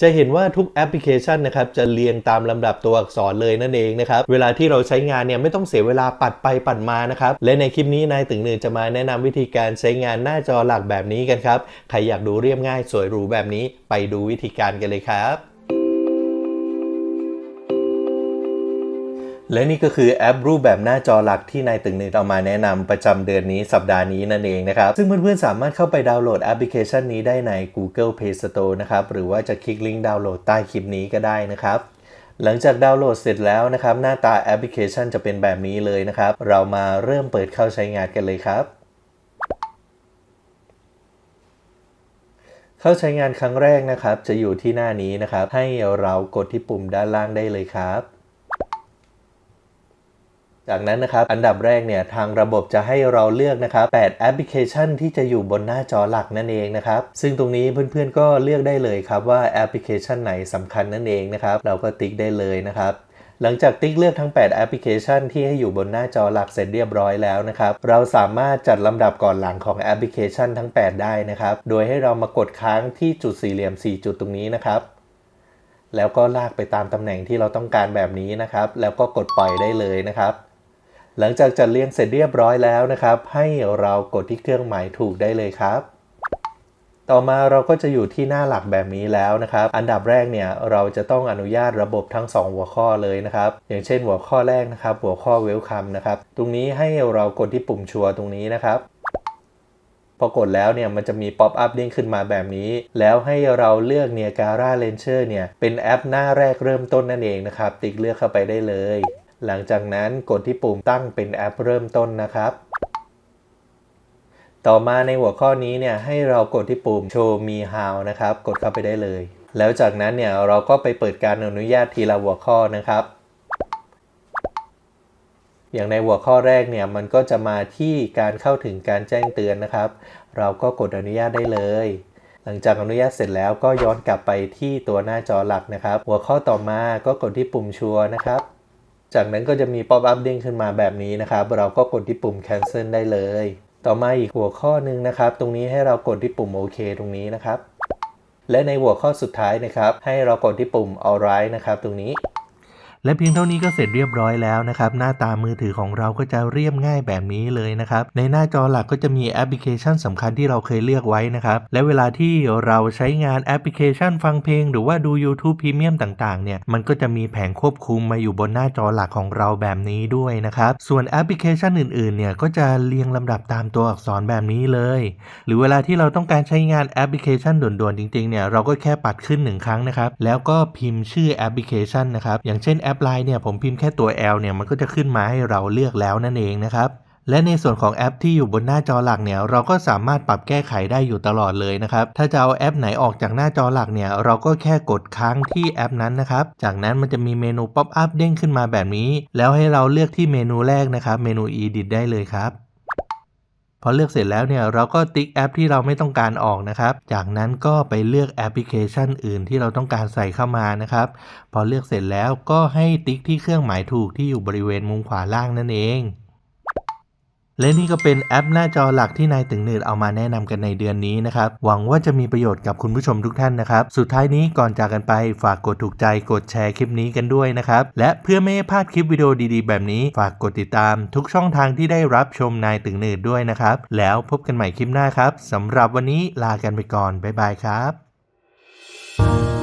จะเห็นว่าทุกแอปพลิเคชันนะครับจะเรียงตามลำดับตัวอักษรเลยนั่นเองนะครับเวลาที่เราใช้งานเนี่ยไม่ต้องเสียเวลาปัดไปปัดมานะครับและในคลิปนี้นายตึงหนึ่งจะมาแนะนำวิธีการใช้งานหน้าจอหลักแบบนี้กันครับใครอยากดูเรียบง่ายสวยหรูแบบนี้ไปดูวิธีการกันเลยครับ และนี่ก็คือแอปรูปแบบหน้าจอหลักที่นายตึงหนึ่งเอามาแนะนำประจำเดือนนี้สัปดาห์นี้นั่นเองนะครับ ซึ่งเพื่อนๆสามารถเข้าไปดาวน์โหลดแอปพลิเคชันนี้ได้ใน Google Play Store นะครับ หรือว่าจะคลิกลิงก์ดาวน์โหลดใต้คลิปนี้ก็ได้นะครับหลังจากดาวน์โหลดเสร็จแล้วนะครับ หน้าตาแอปพลิเคชันจะเป็นแบบนี้เลยนะครับ เรามาเริ่มเปิดเข้าใช้งานกันเลยครับ เข้าใช้งานครั้งแรกนะครับ จะอยู่ที่หน้านี้นะครับ ให้เรากดที่ปุ่มด้านล่างได้เลยครับ จากนั้นนะครับอันดับแรกเนี่ยทางระบบจะให้เราเลือกนะครับ8แอปพลิเคชันที่จะอยู่บนหน้าจอหลักนั่นเองนะครับซึ่งตรงนี้เพื่อนๆก็เลือกได้เลยครับว่าแอปพลิเคชันไหนสำคัญนั่นเองนะครับเราก็ติ๊กได้เลยนะครับหลังจากติ๊กเลือกทั้ง 8 แอปพลิเคชันที่ให้อยู่บนหน้าจอหลักเสร็จเรียบร้อยแล้วนะครับ เราสามารถจัดลำดับก่อนหลังของแอปพลิเคชันทั้ง 8 ได้นะครับ โดยให้เรามากดค้างที่จุดสี่เหลี่ยม 4 จุดตรงนี้นะครับ แล้วก็ลากไปตามตำแหน่งที่เราต้องการแบบนี้นะครับ แล้วก็กดปล่อยได้เลยนะครับ หลังจากจัดเรียงเสร็จเรียบร้อยแล้วนะครับ ให้เรากดที่เครื่องหมายถูกได้เลยครับ ต่อมาเราก็จะอยู่ที่หน้าหลักแบบนี้แล้วนะครับ อันดับแรกเนี่ยเราจะต้องอนุญาตระบบทั้ง 2 หัวข้อเลยนะครับ อย่างเช่นหัวข้อแรกนะครับ หัวข้อ welcome นะครับ ตรงนี้ให้เรากดที่ปุ่มชัวร์ตรงนี้นะครับพอกดแล้วเนี่ยมันจะมีป๊อปอัพเด้งขึ้นมาแบบนี้ แล้วให้เราเลือกเนี่ยการ่าเลนเชอร์เนี่ยเป็นแอปหน้าแรกเริ่มต้นนั่นเองนะครับ ติ๊กเลือกเข้าไปได้เลย หลังจากนั้นกดที่ปุ่มตั้งเป็นแอปเริ่มต้นนะครับ ต่อมาในหัวข้อนี้เนี่ยให้เรากดที่ปุ่ม Show Me How นะครับ กดเข้าไปได้เลย แล้วจากนั้นเนี่ยเราก็ไปเปิดการอนุญาตทีละหัวข้อนะครับ อย่างในหัวข้อแรกเนี่ยมันก็จะมาที่การเข้าถึงการแจ้งเตือนนะครับ เราก็กดอนุญาตได้เลยหลังจากอนุญาตเสร็จแล้วก็ย้อนกลับไปที่ตัวหน้าจอหลักนะครับ หัวข้อต่อมาก็กดที่ปุ่มชัวนะครับ จากนั้นก็จะมีป๊อปอัพเด้งขึ้นมาแบบนี้นะครับ เราก็กดที่ปุ่ม cancel ได้เลย ต่อมาอีกหัวข้อหนึ่งนะครับ ตรงนี้ให้เรากดที่ปุ่มโอเคตรงนี้นะครับ และในหัวข้อสุดท้ายนะครับ ให้เรากดที่ปุ่ม alright นะครับ ตรงนี้ และเพียงเท่านี้ก็เสร็จเรียบร้อยแล้วนะครับ หน้าตามือถือของเราก็จะเรียบง่ายแบบนี้เลยนะครับ ในหน้าจอหลักก็จะมีแอปพลิเคชันสำคัญที่เราเคยเลือกไว้นะครับ และเวลาที่เราใช้งานแอปพลิเคชันฟังเพลง หรือว่าดู YouTube Premium ต่างๆ เนี่ย มันก็จะมีแผงควบคุมมาอยู่บนหน้าจอหลักของเราแบบนี้ด้วยนะครับ ส่วนแอปพลิเคชันอื่นๆ เนี่ย ก็จะเรียงลำดับตามตัวอักษรแบบนี้เลย หรือเวลาที่เราต้องการใช้งานแอปพลิเคชันด่วนๆ จริงๆ เนี่ย เราก็แค่ปัดขึ้นหนึ่งครั้งนะครับ แล้วก็พิมพ์ชื่อแอปพลิเคชันนะครับ อย่างเช่นแอปปไลน์เนี่ยผมพิมพ์แค่ตัว L เนี่ยมันก็จะขึ้นมาให้เราเลือกแล้วนั่นเองนะครับและในส่วนของแอปที่อยู่บนหน้าจอหลักเนี่ยเราก็สามารถปรับแก้ไขได้อยู่ตลอดเลยนะครับ ถ้าจะเอาแอปไหนออกจากหน้าจอหลักเนี่ยเราก็แค่กดค้างที่แอปนั้นนะครับ จากนั้นมันจะมีเมนูป๊อปอัพเด้งขึ้นมาแบบนี้ แล้วให้เราเลือกที่เมนูแรกนะครับ เมนู edit ได้เลยครับ พอเลือกเสร็จแล้วเนี่ยเราก็ติ๊กแอปที่เราไม่ต้องการออกนะครับ จากนั้นก็ไปเลือกแอปพลิเคชันอื่นที่เราต้องการใส่เข้ามานะครับ พอเลือกเสร็จแล้วก็ให้ติ๊กที่เครื่องหมายถูกที่อยู่บริเวณมุมขวาล่างนั่นเอง และนี่ก็เป็นแอปหน้าจอหลักที่นายตึงหนืดเอามาแนะนำกันในเดือนนี้นะครับ หวังว่าจะมีประโยชน์กับคุณผู้ชมทุกท่านนะครับ สุดท้ายนี้ก่อนจากกันไปฝากกดถูกใจกดแชร์คลิปนี้กันด้วยนะครับ และเพื่อไม่ให้พลาดคลิปวิดีโอดีๆ แบบนี้ ฝากกดติดตามทุกช่องทางที่ได้รับชมนายตึงหนืดด้วยนะครับ แล้วพบกันใหม่คลิปหน้าครับสำหรับวันนี้ลากันไปก่อนบ๊ายบายครับ